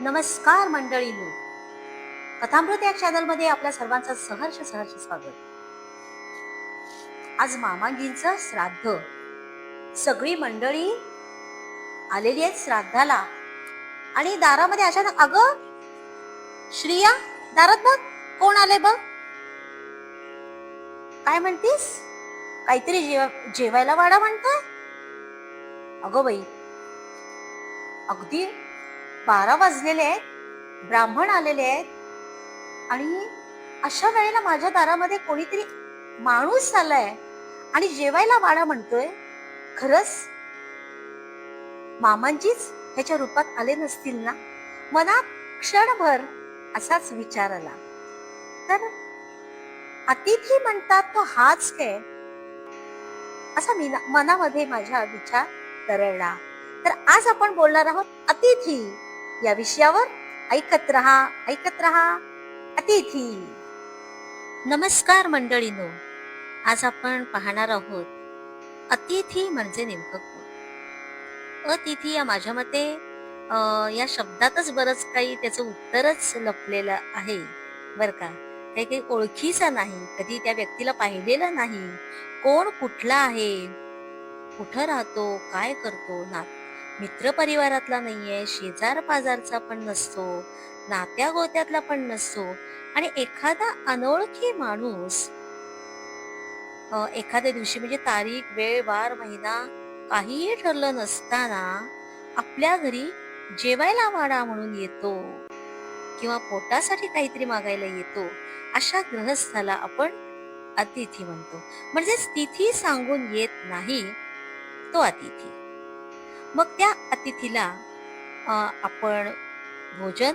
नमस्कार मंडळीनो कथामृत या चॅनलमध्ये आपल्या सर्वांचं सहर्ष सहर्ष स्वागत. आज मामाजींचं श्राद्ध. सगळी मंडळी आलेली आहेत श्राद्धाला. आणि दारामध्ये अचानक अग श्रिया दारात बघ कोण आले बघ. काय म्हणतीस? काहीतरी जेव जेवायला वाडा म्हणताय. अगं बाई अगदी बारा वाजलेले आहेत. ब्राह्मण आलेले आहेत. आणि अशा वेळेला माझ्या दारामध्ये कोणीतरी माणूस आलाय. आणि जेवायला वाडा म्हणतोय. खरंच? मामांचीच ह्याच्या रूपात आले नसतील ना? मनात क्षणभर असाच विचार आला. तर अतिथी म्हणतात तो हाच काय असा मी मनामध्ये माझ्या विचार तरळला. तर आज आपण बोलणार आहोत अतिथी. या विषयावर ऐकत रहा ऐकत रहा. अतिथी नमस्कार मंडळीनो. आज आपण पाहणार आहोत अतिथी म्हणजे नेमकं कोण? अतिथी या माझ्या मते या शब्दातच बरंच काही त्याचं उत्तरच लपलेलं आहे. बर का? काही काही ओळखीचा नाही कधी त्या व्यक्तीला पाहिलेलं नाही. कोण कुठला आहे? कुठं राहतो? काय करतो? ना मित्र परिवारातला नाहीये शेजार पाजारचा पण नसतो नात्या गोत्यातला पण नसतो आणि एखादा अनोळखी माणूस एखाद्या दिवशी म्हणजे तारीख वेळ वार महिना काहीही ठरलं नसताना आपल्या घरी जेवायला वाडा म्हणून येतो किंवा पोटासाठी काहीतरी मागायला येतो अशा ग्रहस्थाला आपण अतिथी म्हणतो. म्हणजेच तिथी सांगून येत नाही तो अतिथी. मग त्या अतिथीला आपण भोजन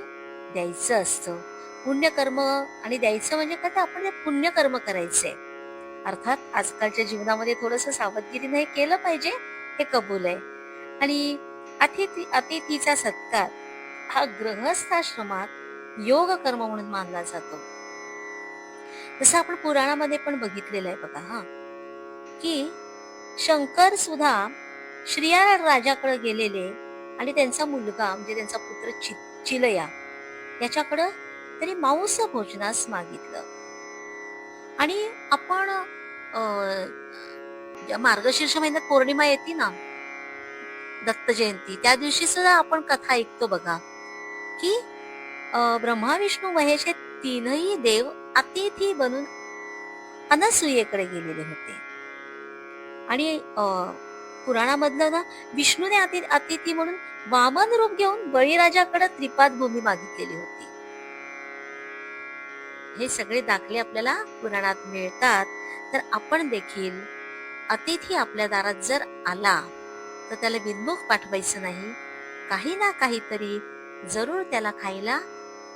द्यायचं असतं. पुण्यकर्म आणि द्यायचं म्हणजे कसं तर आपण पुण्यकर्म करायचंय. अर्थात आजकालच्या जीवनामध्ये थोडस सावधगिरीने हे केलं पाहिजे हे कबूल आहे. आणि अतिथी अतिथीचा सत्कार हा ग्रहस्थाश्रमात योग कर्म म्हणून मानला जातो. जसं आपण पुराणामध्ये पण बघितलेलं आहे बघा हा. की शंकर सुद्धा श्रिया राजाकडे गेलेले आणि त्यांचा मुलगा म्हणजे त्यांचा पुत्र चि चिलया याच्याकडं तरी मांस भोजनास मागितलं. आणि आपण अं, मार्गशीर्ष महिन्यात पौर्णिमा येते ना दत्त जयंती त्या दिवशी सुद्धा आपण कथा ऐकतो बघा की अं, ब्रह्मा विष्णू महेश हे तीनही देव अतिथी बनून अनसुयेकडे गेलेले होते. आणि अं, पुराणामधलं ना विष्णूने अति अतिथी म्हणून वामन रूप घेऊन बळीराजाकडे त्रिपाद भूमी मागितलेली होती. हे सगळे दाखले आपल्याला पुराणात मिळतात. तर आपण देखील अतिथी आपल्या दारात जर आला तर त्याला बिनमुख पाठवायचं नाही. काही ना काहीतरी जरूर त्याला खायला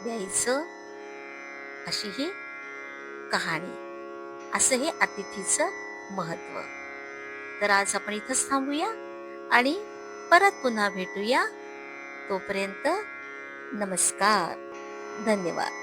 द्यायचं अशी ही कहाणी. असं हे अतिथीचं महत्त्व तर आज आपण इथंच थांबूया आणि परत पुन्हा भेटूया. तोपर्यंत नमस्कार. धन्यवाद.